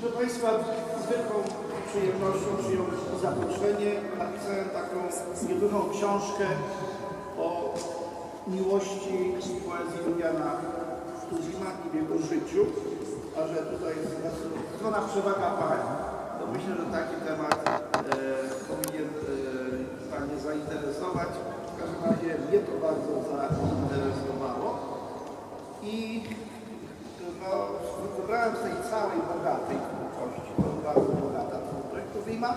Proszę Państwa, z wielką przyjemnością przyjął zaproszenie. Napisałem taką niedługą książkę o miłości i poezji Juliana Tuzima i jego życiu. A że tutaj jest strona przewaga pań, to myślę, że taki temat e, powinien e, Panie zainteresować. W każdym razie mnie to bardzo zainteresowało. I no, wybrałem z tej całej bogatej twórczości, to bardzo bogata twórczość Tuwima,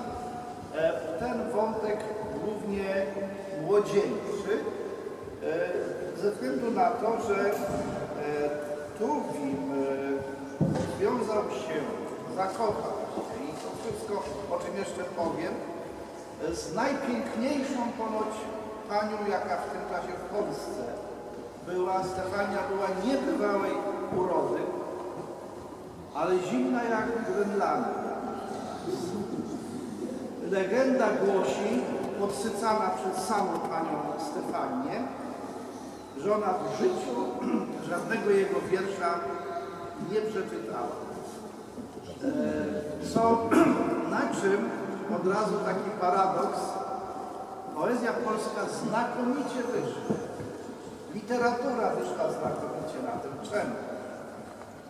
e, ten wątek głównie młodzieńczy, e, ze względu na to, że e, Tuwim związał się, zakochał się i to wszystko, o czym jeszcze powiem, z najpiękniejszą ponoć panią, jaka w tym czasie w Polsce była. Stefania była niebywałej urody, ale zimna jak Grenlandia. Legenda głosi, podsycana przez samą panią Stefanię, że ona w życiu żadnego jego wiersza nie przeczytała. E, Co na czym od razu taki paradoks, poezja polska znakomicie wyszła. Literatura wyszła znakomicie na tym. Czemu?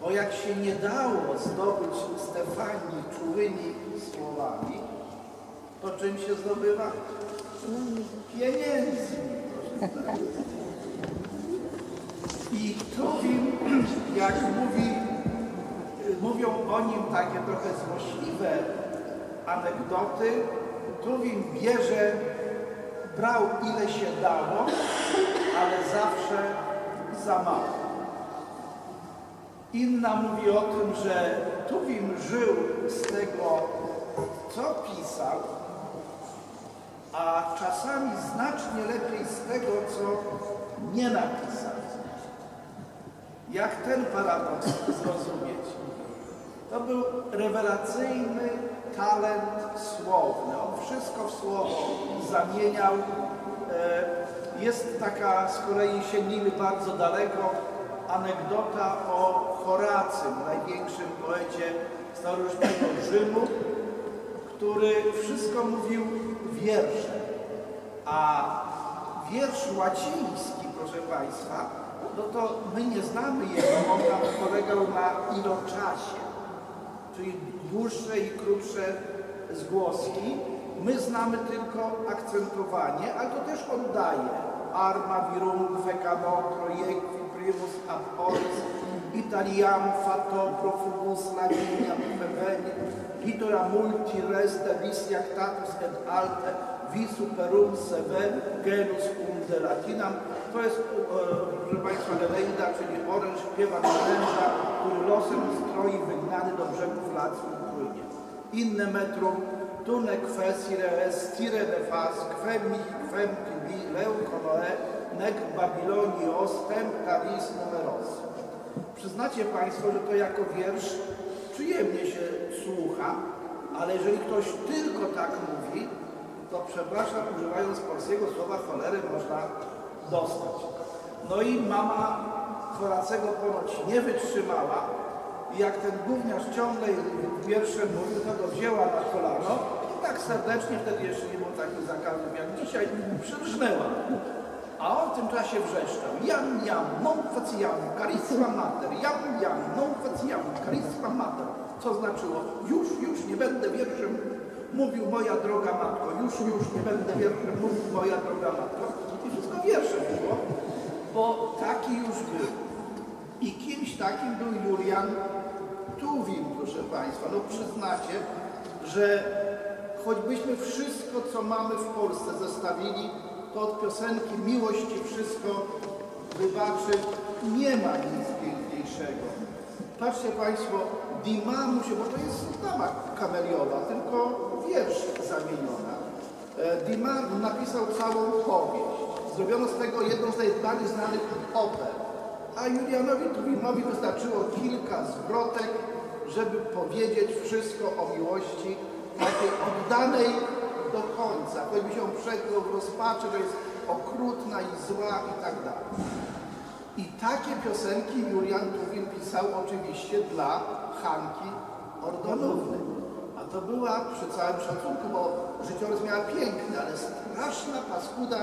Bo jak się nie dało zdobyć Stefanii czułymi słowami, to czym się zdobywa? Pieniędzmi. I Tuwim, jak mówi, mówią o nim takie trochę złośliwe anegdoty, Tuwim bierze, brał ile się dało, ale zawsze za mało. Inna mówi o tym, że Tuwim żył z tego, co pisał, a czasami znacznie lepiej z tego, co nie napisał. Jak ten paradoks zrozumieć? To był rewelacyjny talent słowny. On wszystko w słowo zamieniał. E, Jest taka, z kolei sięgnijmy bardzo daleko, anegdota o Horacym, największym poecie starożytnego Rzymu, który wszystko mówił wierszem. A wiersz łaciński, proszę Państwa, no to my nie znamy jego, on tam polegał na iloczasie, czyli dłuższe i krótsze zgłoski. My znamy tylko akcentowanie, ale to też oddaje. Arma virum fecamotro jequi primus aporis Italiam fato profugus laginiam feveni Litora multi reste vis jactatus et alte vi superum seven genus cum de latinam. To jest, e, proszę Państwa, Leleida, czyli oręż śpiewa oręża, który losem stroi wygnany do brzegów Lacją płynie. Inne metrum, tune quesire est tire nefas, quem mihi quem tibi leuconoe, nec Babilonios temptaris numeros. Przyznacie Państwo, że to jako wiersz przyjemnie się słucha, ale jeżeli ktoś tylko tak mówi, to przepraszam, używając polskiego słowa cholery można dostać. No i mama Horacego ponoć nie wytrzymała i jak ten gówniarz ciągle wierszem mówił, to go wzięła na kolano i tak serdecznie, wtedy jeszcze nie było takich zakazów jak dzisiaj, przyrżnęła. A on w tym czasie wrzeszczał. Jam, jam, non facjam, carissima mater. Jam, jam, non facjam, carissima mater. Co znaczyło, już, już nie będę wierszem mówił moja droga matko. Już, już nie będę wierszem mówił moja droga matko. I wszystko wiersze było, bo taki już był. I takim był Julian Tuwim, proszę Państwa. No przyznacie, że choćbyśmy wszystko, co mamy w Polsce zestawili, to od piosenki Miłość i wszystko wybaczy nie ma nic piękniejszego. Patrzcie Państwo, Dimamu się, bo to jest dama kameliowa, tylko wiersz zamieniona. E, Diman napisał całą powieść. Zrobiono z tego jedną z najbardziej znanych oper. A Julianowi Tuwimowi wystarczyło kilka zwrotek, żeby powiedzieć wszystko o miłości takiej oddanej do końca. Choćby się przegrał w rozpaczy, że jest okrutna i zła i tak dalej. I takie piosenki Julian Tuwim pisał oczywiście dla Hanki Ordonówny. A to była, przy całym szacunku, bo życiorys miała piękny, ale straszna paskuda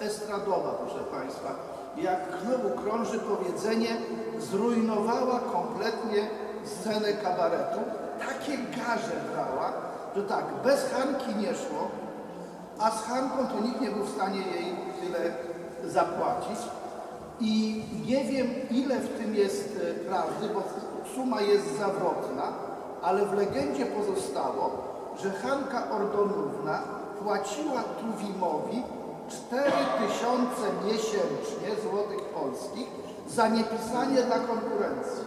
estradowa, proszę Państwa. Jak znowu krąży powiedzenie, zrujnowała kompletnie scenę kabaretu. Takie garze brała, że tak, bez Hanki nie szło, a z Hanką to nikt nie był w stanie jej tyle zapłacić. I nie wiem, ile w tym jest e, prawdy, bo suma jest zawrotna, ale w legendzie pozostało, że Hanka Ordonówna płaciła Tuwimowi 4 tysiące miesięcznie złotych polskich za niepisanie dla konkurencji.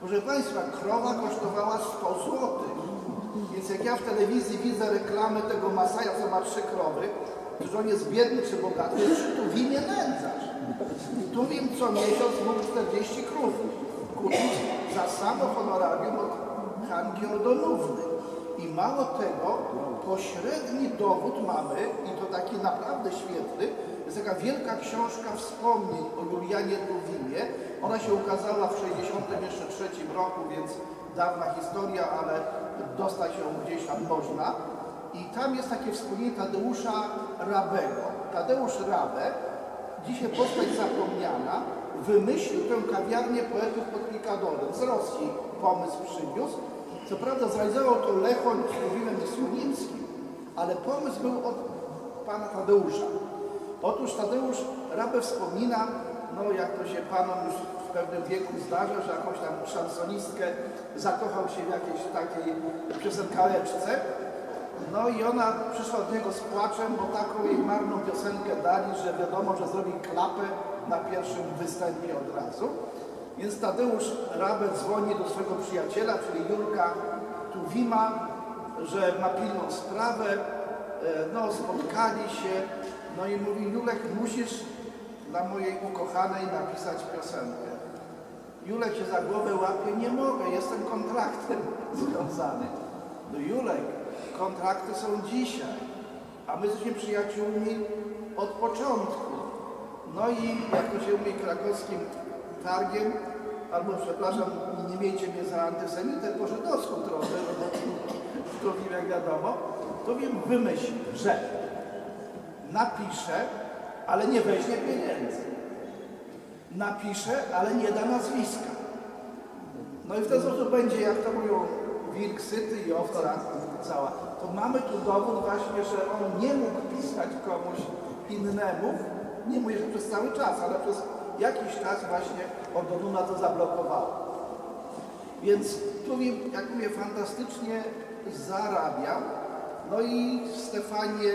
Proszę Państwa, krowa kosztowała 100 złotych. Więc jak ja w telewizji widzę reklamę tego Masaja, co ma trzy krowy, że on jest biedny czy bogaty, jest tu w imię nędzarz. Tu wiem co miesiąc mógł 40 krów kupić za samo honorarium od Ordonówny. I mało tego, pośredni dowód mamy, i to taki naprawdę świetny, jest taka wielka książka wspomnień o Julianie Tuwimie. Ona się ukazała w 63 roku, więc dawna historia, ale dostać ją gdzieś tam można. I tam jest takie wspomnienie Tadeusza Rabego. Tadeusz Rabe, dzisiaj postać zapomniana, wymyślił tę kawiarnię poetów pod Pikadorem. Z Rosji pomysł przywiózł. Co prawda zrealizował to Lechoń z Tuwimem i Słonickim, ale pomysł był od pana Tadeusza. Otóż Tadeusz Rabę wspomina, no jak to się panom już w pewnym wieku zdarza, że jakąś tam szansonistkę zakochał się w jakiejś takiej piosenkareczce. No i ona przyszła do niego z płaczem, bo taką jej marną piosenkę dali, że wiadomo, że zrobi klapę na pierwszym występie od razu. Więc Tadeusz Rabę dzwoni do swojego przyjaciela, czyli Jurka Tuwima, że ma pilną sprawę, e, no spotkali się, no i mówi Julek, musisz dla mojej ukochanej napisać piosenkę. Julek się za głowę łapie, nie mogę, jestem kontraktem związany. No Julek, kontrakty są dzisiaj, a my jesteśmy przyjaciółmi od początku. No i jak to się mówi krakowskim targiem, albo przepraszam, nie miejcie mnie za antysemitę, po żydowsku trochę, no bo to jak wiadomo, to wiem wymyślił, że napisze, ale nie weźmie pieniędzy. Napisze, ale nie da nazwiska. No i w ten sposób będzie, jak to mówią, wilk syty i owca cała. To mamy tu dowód właśnie, że on nie mógł pisać komuś innemu, nie mówię, że przez cały czas, ale przez jakiś czas właśnie Ordonuna to zablokowało. Więc tu, mi- jak mówię, fantastycznie zarabiał. No i Stefanie,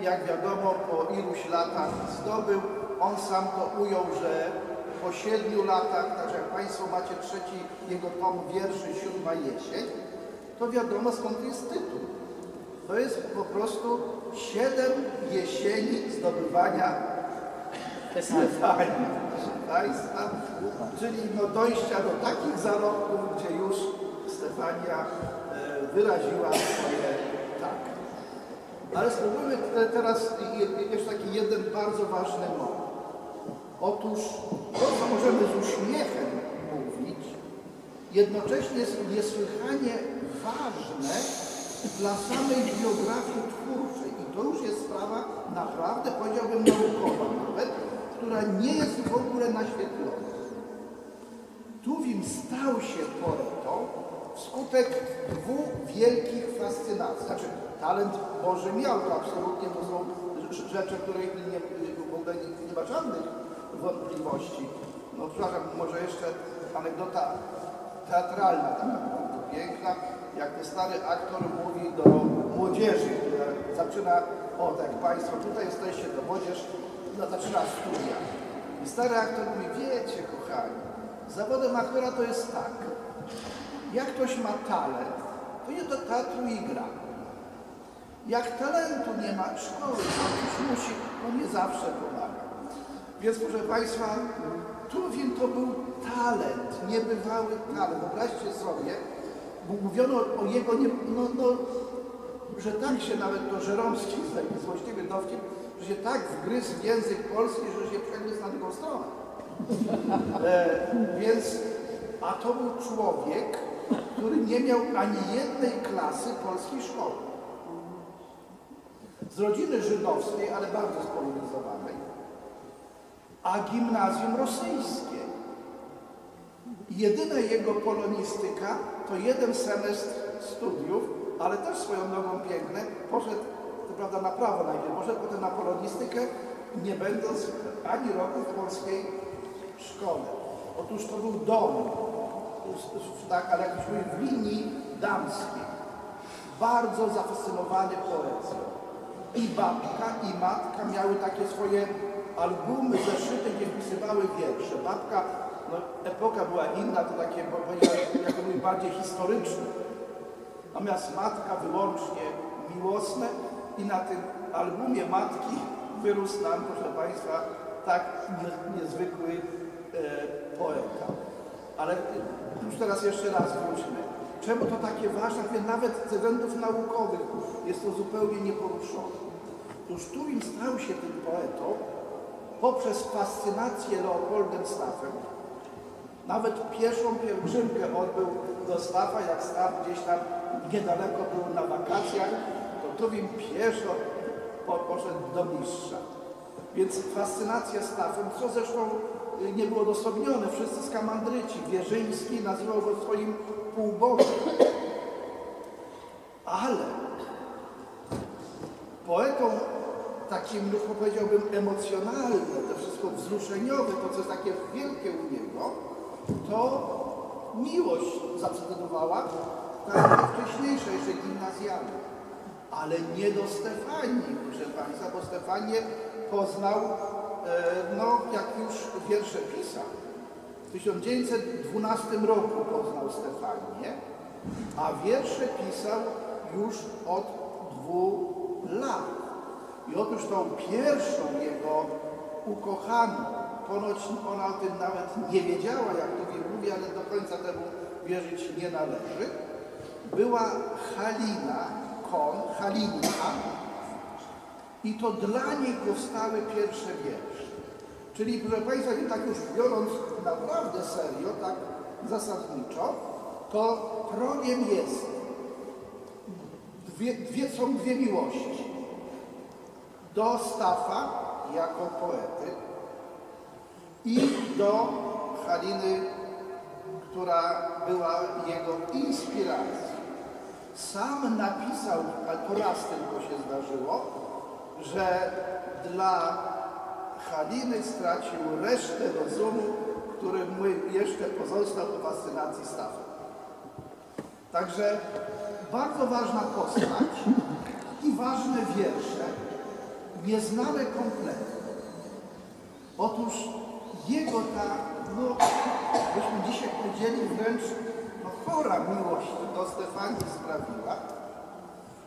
jak wiadomo, po iluś latach zdobył. On sam to ujął, że po siedmiu latach, także jak Państwo macie trzeci jego tom wierszy, siódma jesień, to wiadomo skąd jest tytuł. To jest po prostu siedem jesieni zdobywania Proszę Państwa, czyli no dojścia do takich zarobków, gdzie już Stefania e, wyraziła swoje tak. Ale spróbujmy te, teraz je- jeszcze taki jeden bardzo ważny moment. Otóż to, co możemy z uśmiechem mówić, jednocześnie jest niesłychanie ważne dla samej biografii twórczej. I to już jest sprawa naprawdę, powiedziałbym, naukowa nawet, która nie jest w ogóle naświetlona. Tuwim stał się poetą wskutek dwóch wielkich fascynacji. Znaczy, talent Boży miał, to absolutnie to są rz- rzeczy, których nie, w ogóle nie, nie ma żadnych wątpliwości. No przepraszam, może jeszcze anegdota teatralna, taka piękna, jak ten stary aktor mówi do młodzieży, która zaczyna, o tak Państwo tutaj jesteście, to młodzież no, zaczyna studia. I stary aktor mówi, wiecie kochani, zawodem aktora to jest tak, jak ktoś ma talent, to nie do teatru i gra. Jak talentu nie ma szkoły, to musi, no nie zawsze pomaga. Więc proszę Państwa, Tuwim to był talent, niebywały talent. Wyobraźcie sobie, bo mówiono o jego, nie, no, no, że tak się nawet to Żeromski, taki złośliwy dowcip, że się tak wgryzł w język polski, że się przegryzł na drugą stronę. E, więc, a to był człowiek, który nie miał ani jednej klasy polskiej szkoły. Z rodziny żydowskiej, ale bardzo spolonizowanej, a gimnazjum rosyjskie. Jedyna jego polonistyka to jeden semestr studiów, ale też swoją nogą piękne, poszedł, to prawda, na prawo najpierw, poszedł potem na polonistykę, nie będąc ani roku w polskiej szkole. Otóż to był dom, tak, ale mówili w linii damskiej. Bardzo zafascynowany poezją. I babka, i matka miały takie swoje albumy, zeszyty, gdzie wpisywały wiersze. Babka, no epoka była inna, to takie, jak mówię, bardziej historyczne. Natomiast matka wyłącznie miłosne i na tym albumie matki wyrósł nam, proszę Państwa, tak nie, niezwykły e, poeta. Ale już teraz jeszcze raz wróćmy. Czemu to takie ważne? Nawet ze względów naukowych jest to zupełnie nieporuszone. Otóż Tuwim stał się tym poetą poprzez fascynację Leopoldem Staffem. Nawet pieszą pielgrzymkę odbył do Staffa, jak Staff gdzieś tam niedaleko był na wakacjach, to Tuwim pieszo po, poszedł do mistrza. Więc fascynacja Staffem, co zresztą y, nie było odosobnione, wszyscy skamandryci. Wierzyński nazywał go swoim półbogiem. Ale poetą takim, no powiedziałbym, emocjonalnym, to wszystko wzruszeniowe, to co jest takie wielkie u niego, to miłość zadecydowała, ta wcześniejsza, jeszcze gimnazjalna. Ale nie do Stefanii, proszę Państwa, bo Stefanię poznał, e, no jak już wiersze pisał. W 1912 roku poznał Stefanię, a wiersze pisał już od dwóch lat. I otóż tą pierwszą jego ukochaną, ponoć ona o tym nawet nie wiedziała, jak to wie mówi, ale do końca temu wierzyć nie należy, była Halina Kon, Halinka i to dla niej powstały pierwsze wiersze. Czyli proszę Państwa, tak już biorąc naprawdę serio, tak zasadniczo, to progiem jest, dwie, dwie, są dwie miłości. Do Staffa jako poety i do Haliny, która była jego inspiracją. Sam napisał, ale po raz tylko się zdarzyło, że dla Haliny stracił resztę rozumu, który mu jeszcze pozostał po fascynacji Staffem. Także bardzo ważna postać i ważne wiersze, nieznane kompletnie. Otóż jego ta, no, byśmy dzisiaj powiedzieli wręcz chora miłość do Stefanii sprawiła,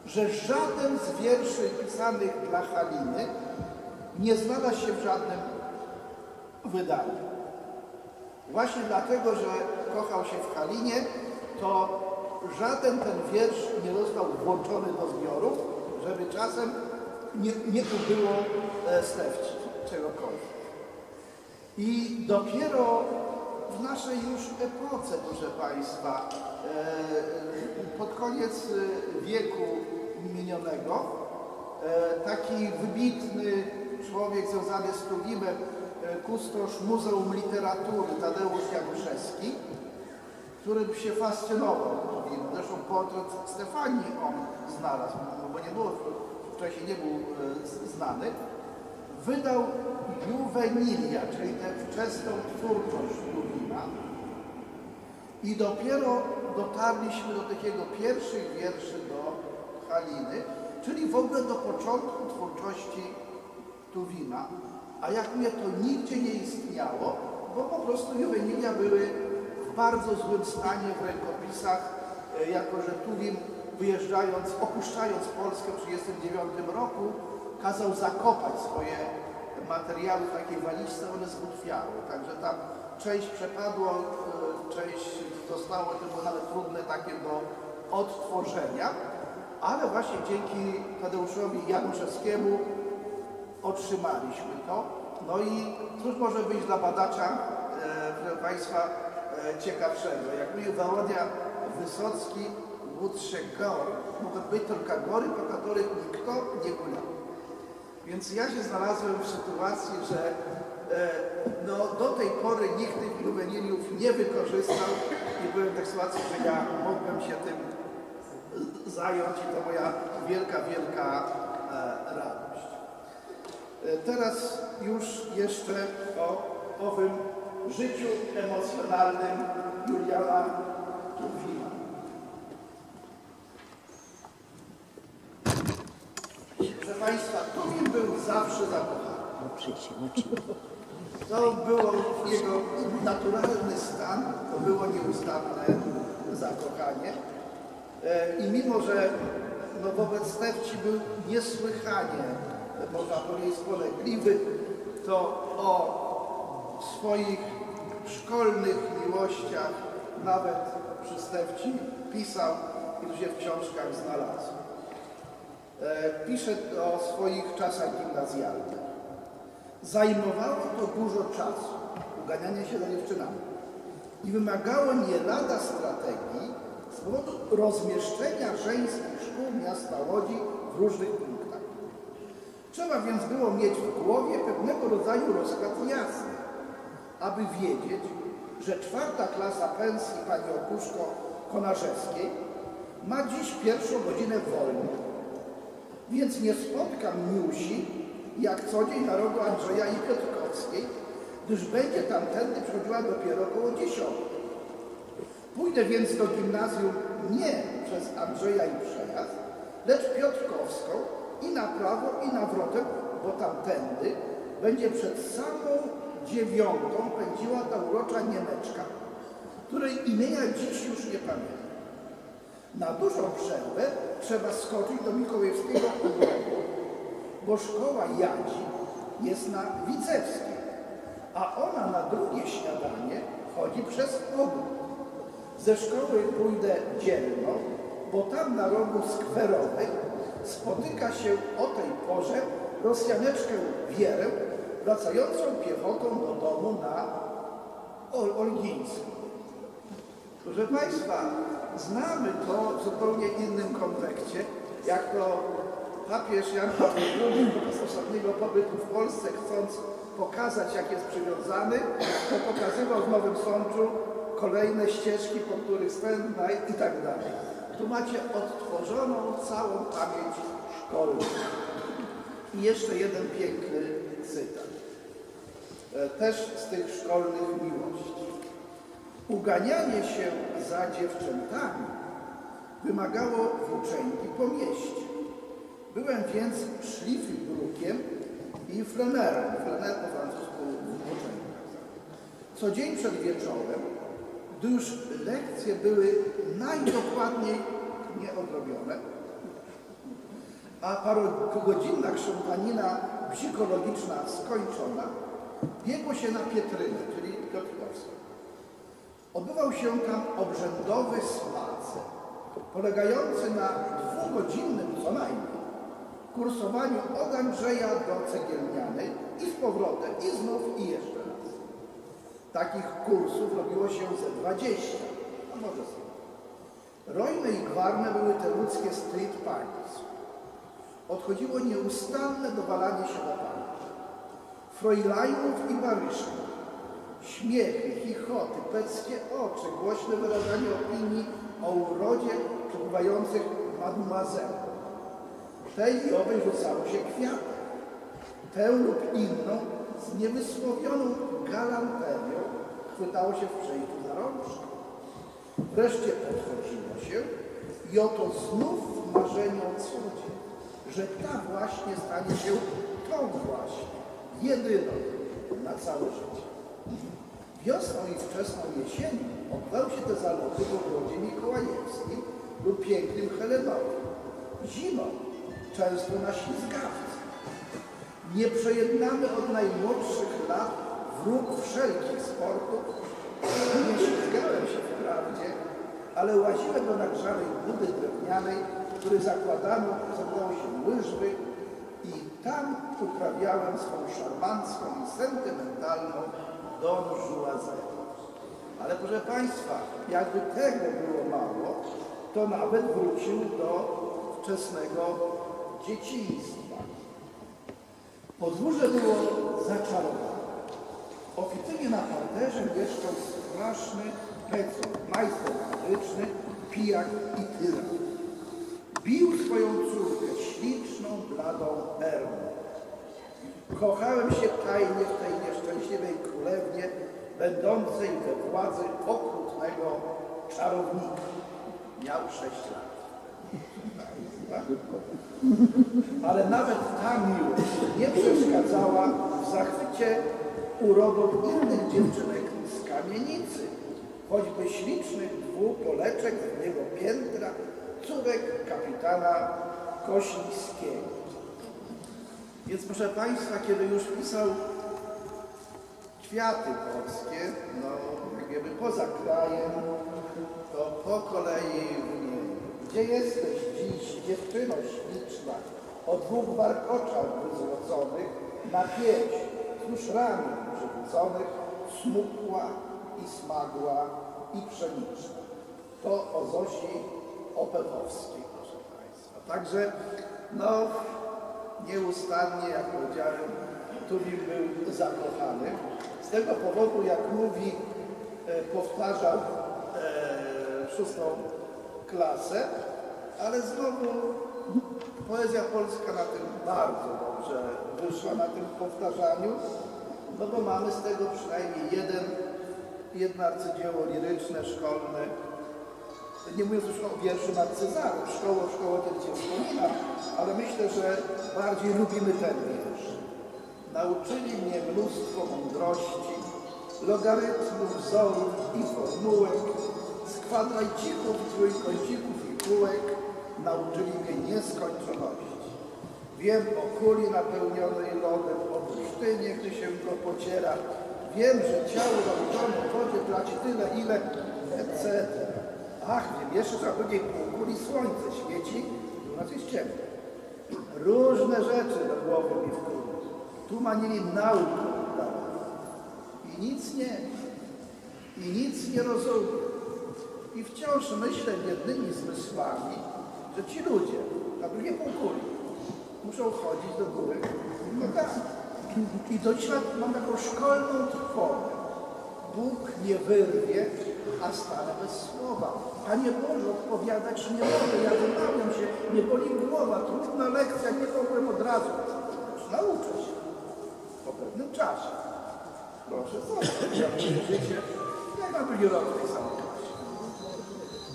że żaden z wierszy pisanych dla Haliny nie znalazł się w żadnym wydaniu. Właśnie dlatego, że kochał się w Halinie, to żaden ten wiersz nie został włączony do zbiorów, żeby czasem nie, nie ubyło e, Stefci czegokolwiek. I dopiero w naszej już epoce, proszę Państwa, e, pod koniec e, wieku minionego, e, taki wybitny człowiek związany z Tuwimem, e, kustosz Muzeum Literatury Tadeusz Januszewski, którym się fascynował Tuwimem. Zresztą portret Stefanii on znalazł, no bo nie było, wcześniej nie był znany. Wydał Juvenilia, czyli tę wczesną twórczość Tuwima. I dopiero dotarliśmy do takiego pierwszych wierszy do Haliny, czyli w ogóle do początku twórczości Tuwima. A jak mówię, to nigdzie nie istniało, bo po prostu Juvenilia były w bardzo złym stanie w rękopisach, e, jako że Tuwim wyjeżdżając, opuszczając Polskę w 1939 roku, kazał zakopać swoje materiały w takiej walizce, one zbutwiały. Także tam część przepadła, e, część zostało, to było nawet trudne takie do odtworzenia, ale właśnie dzięki Tadeuszowi Januszewskiemu otrzymaliśmy to. No i cóż może być dla badacza, e, proszę Państwa, e, ciekawszego. Jak mówił Wołodia Wysocki, łódź gór, mogą być tylko góry, po których nikt nie gulał. Więc ja się znalazłem w sytuacji, że e, no, do tej pory nikt tych juweniliów nie wykorzystał i byłem w tej sytuacji, że ja mogłem się tym zająć i to moja wielka, wielka e, radość. E, Teraz już jeszcze o owym życiu emocjonalnym Juliana Tuwima. Proszę Państwa, Tuwim był zawsze zakochany. To było jego naturalny stan, to było nieustanne zakochanie. E, I mimo, że no, wobec Stefci był niesłychanie, można powiedzieć, spolegliwy, to o swoich szkolnych miłościach nawet przy Stefci pisał i to się w książkach znalazł. E, Pisze o swoich czasach gimnazjalnych. Zajmowało to dużo czasu, uganianie się za dziewczynami. I wymagało nie lada strategii z powodu rozmieszczenia żeńskich szkół miasta Łodzi w różnych punktach. Trzeba więc było mieć w głowie pewnego rodzaju rozkład jasny, aby wiedzieć, że czwarta klasa pensji pani Okuszko Konarzewskiej ma dziś pierwszą godzinę wolną. Więc nie spotkam Niusi, jak co dzień na rogu Andrzeja i Piotrkowskiej, gdyż będzie tamtędy przychodziła dopiero około dziesiątej. Pójdę więc do gimnazjum nie przez Andrzeja i przejazd, lecz Piotrkowską i na prawo i nawrotem, bo tamtędy będzie przed samą dziewiątą pędziła ta urocza Niemeczka, której imienia dziś już nie pamiętam. Na dużą przerwę trzeba skoczyć do Mikołajewskiego ogrodu, bo szkoła Jadzi jest na Wicewskiej, a ona na drugie śniadanie chodzi przez ogród. Ze szkoły pójdę dzielno, bo tam na rogu skwerowej spotyka się o tej porze Rosjaneczkę Wierę, wracającą piechotą do domu na Ol. Proszę Państwa, znamy to w zupełnie innym kontekście, jak to papież Jan Paweł II podczas ostatniego pobytu w Polsce, chcąc pokazać, jak jest przywiązany, to pokazywał w Nowym Sączu kolejne ścieżki, po których spędza i tak dalej. Tu macie odtworzoną całą pamięć szkolną. I jeszcze jeden piękny cytat. E, Też z tych szkolnych miłości. Uganianie się za dziewczętami wymagało włóczęgi po mieście. Byłem więc szlifbrukiem i flenerem. Flener po francusku włóczęga. Co dzień przed wieczorem, gdy już lekcje były najdokładniej nieodrobione, a parogodzinna krzątanina psychologiczna skończona, biegło się na Pietrynę, czyli. Odbywał się tam obrzędowy spacer, polegający na dwugodzinnym co najmniej kursowaniu od Andrzeja do Cegielnianej i z powrotem, i znów, i jeszcze raz. Takich kursów robiło się ze 20, a może 100. Rojne i gwarne były te ludzkie street parties. Odchodziło nieustanne dowalanie się na pamięć. Frojlajnów i baryszków. Śmiechy, chichoty, peckie oczy, głośne wyrażanie opinii o urodzie przebywających mademoiselle. Tej i owej rzucało się kwiatem. Tę lub inną z niewysłowioną galanterią chwytało się w przejściu za rączkę. Wreszcie podchodziło się i oto znów w marzeniu o cudzie, że ta właśnie stanie się tą właśnie, jedyną na całe życie. Wiosną i wczesną jesienią odbywały się te zaloty w ogrodzie Mikołajewskim lub pięknym Helenowym. Zimą często na ślizgawce. Nieprzejednany od najmłodszych lat wróg wszelkich sportów. Nie ślizgałem się wprawdzie, ale łaziłem do nagrzanej budy drewnianej, który zakładano, zakładało się łyżwy i tam uprawiałem swą szarmancką i sentymentalną Don Juazę. Ale proszę Państwa, jakby tego było mało, to nawet wrócił do wczesnego dzieciństwa. Podwórze było zaczarowane. Oficjalnie na parterze mieszkał straszny pecon, majster fabryczny, pijak i tyran. Bił swoją córkę, śliczną, bladą Ernę. Kochałem się tajnie w tej nieszczęśliwej królewnie, będącej we władzy okrutnego czarownika. Miał sześć lat. Ale nawet ta miłość nie przeszkadzała w zachwycie urodą innych dziewczynek z kamienicy, choćby ślicznych dwóch poleczek z jednego piętra, córek kapitana Kosińskiego. Więc proszę Państwa, kiedy już pisał kwiaty polskie, no jak gdyby poza krajem, to po kolei. Gdzie jesteś dziś, dziewczyno śliczna, o dwóch warkoczach wyzłoconych, na pieś, wzdłuż ramion przywróconych, smukła i smagła i pszeniczna. To o Zosi Opewowskiej, proszę Państwa. Także, no, nieustannie, jak powiedziałem, Tuwim był zakochany. Z tego powodu, jak mówi, e, powtarzał e, szóstą klasę, ale znowu poezja polska na tym bardzo dobrze wyszła, na tym powtarzaniu, no bo mamy z tego przynajmniej jeden, jedno arcydzieło liryczne, szkolne, nie mówiąc już o wierszu nad Cezarem, szkoło, szkoło kiedy się wspomina, ale myślę, że bardziej lubimy ten wiersz. Nauczyli mnie mnóstwo mądrości, logarytmów, wzorów i formułek, z kwadracików, trójkącików i kółek nauczyli mnie nieskończoności. Wiem o kuli napełnionej lodem, o pustynie, gdy się go pociera. Wiem, że ciało zanurzone w wodzie traci tyle, ile, etc. Ach, wiem jeszcze, na drugiej półkuli słońce świeci, u nas jest ciemno. Różne rzeczy do głowy mi wkrótce. Tu manili naukę. I nic nie i nic nie rozumiem. I wciąż myślę jednymi zmysłami, że ci ludzie na drugiej półkuli muszą chodzić do góry nogami. I do dzisiaj mam taką szkolną trwogę. Bóg nie wyrwie, a stanę bez słowa. Panie Boże, odpowiadać nie mogę, ja wymawiam się, nie boli głowa, trudna lekcja, nie mogłem od razu. Nauczę się po pewnym czasie. Proszę zobaczyć, jak życie, jak drugi rok w tej samej klasie.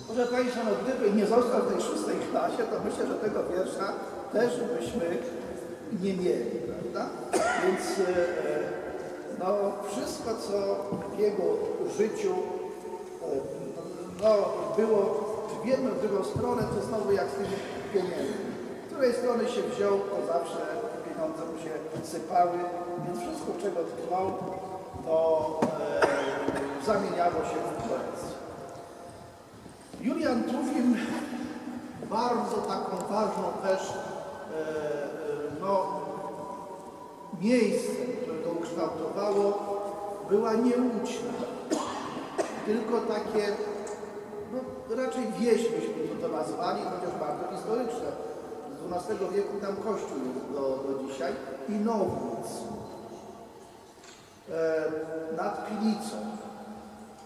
Proszę Państwa, no gdyby nie został w tej szóstej klasie, to myślę, że tego wiersza też byśmy nie mieli, prawda? Więc e, no, wszystko, co w jego życiu e, no, było w jedną, w drugą stronę, to znowu jak z tymi pieniędzmi. Z której strony się wziął, to zawsze pieniądze mu się sypały, więc wszystko, czego tknął, to e, zamieniało się w poezję. Julian Trufim bardzo taką ważną też e, e, no, miejsce, które to ukształtowało, była nie Łódź, tylko takie, wieś byśmy to nazwali, chociaż bardzo historyczne. Z XII wieku tam kościół jest do, do dzisiaj i Nowódz e, nad Pilicą.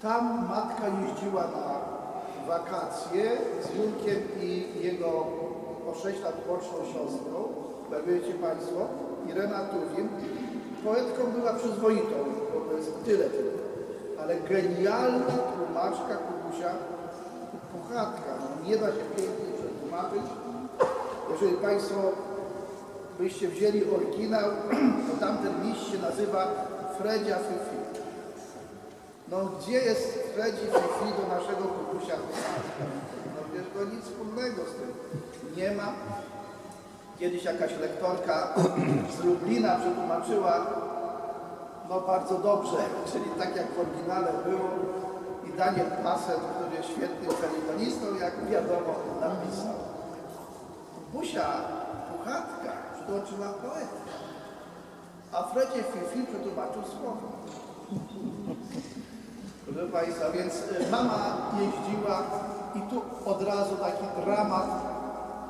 Tam matka jeździła na wakacje z Junkiem i jego o 6 lat młodszą siostrą, wiecie Państwo, Irena Tuwim. Poetką była przyzwoitą, to jest tyle tylko, ale genialna tłumaczka Kubusia Puchatka. No, nie da się pięknie przetłumaczyć. Jeżeli Państwo byście wzięli oryginał, to tamten liść się nazywa Fredzia Fifi. No gdzie jest Fredzi Fifi do naszego Puchatka? No wiesz, to nic wspólnego z tym nie ma. Kiedyś jakaś lektorka z Lublina przetłumaczyła no bardzo dobrze, czyli tak jak w oryginale było i Daniel Passet, który świetnym felitonistą, jak wiadomo, napisał. Busia Puchatka przetłumaczyła poetę, a Fredzie Fifi przetłumaczył słowo. Proszę Państwa, więc y, mama jeździła i tu od razu taki dramat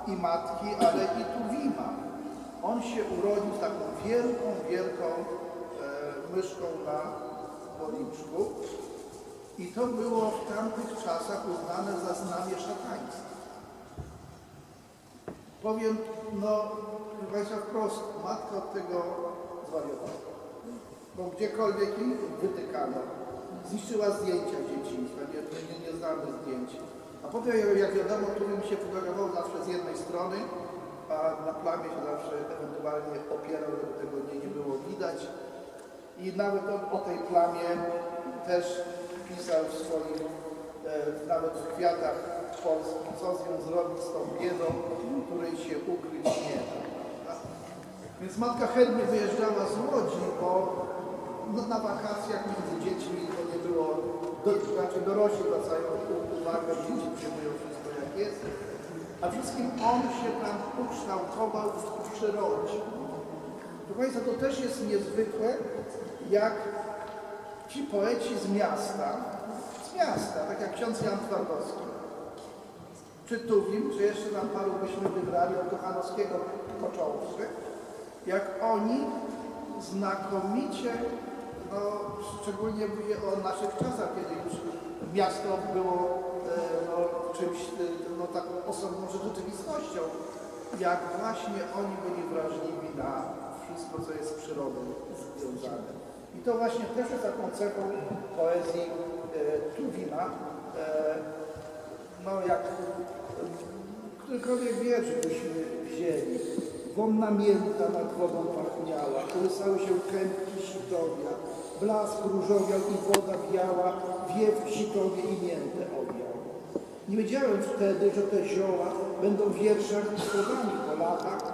i matki, ale i tu Wima. On się urodził z taką wielką, wielką e, myszką na policzku i to było w tamtych czasach uznane za znamie szataństwa. Powiem, no, proszę Państwa, wprost, matka od tego zwariowała. Bo gdziekolwiek jej wytykano, zniszczyła zdjęcia dzieciństwa, nie, nie, nie znamy zdjęć. A potem, jak wiadomo, którym się fotografował zawsze z jednej strony, a na plamie się zawsze ewentualnie opierał, żeby tego nie, nie było widać. I nawet on o tej plamie też pisał w swoim, e, nawet w kwiatach polskich, co z nią zrobić z tą biedą, której się ukryć nie da. Więc matka chętnie wyjeżdżała z Łodzi, bo no, na wakacjach między dziećmi to nie było, do, znaczy dorośli zwracają uwagę, dzieci przyjmują wszystko jak jest, a wszystkim on się tam ukształtował w przyrodzie. Proszę Państwa, to też jest niezwykłe, jak ci poeci z miasta, z miasta, tak jak ksiądz Jan Twardowski, czy Tuwim, czy jeszcze nam paru byśmy wybrali od Kochanowskiego począwszy, jak oni znakomicie, no szczególnie mówię o naszych czasach, kiedy już miasto było e, no, czymś, e, no taką osobną rzeczywistością, jak właśnie oni byli wrażliwi na wszystko, co jest z przyrodą związane. I to właśnie też jest taką cechą poezji e, Tuwima, e, no jak którykolwiek wiersz byśmy wzięli. Wonna mięta nad wodą pachniała, kołysały się kępki sitowia, blask różowiał i woda biała, wiew sitowie i miętę owiał. Nie wiedziałem wtedy, że te zioła będą w wierszach słowami po latach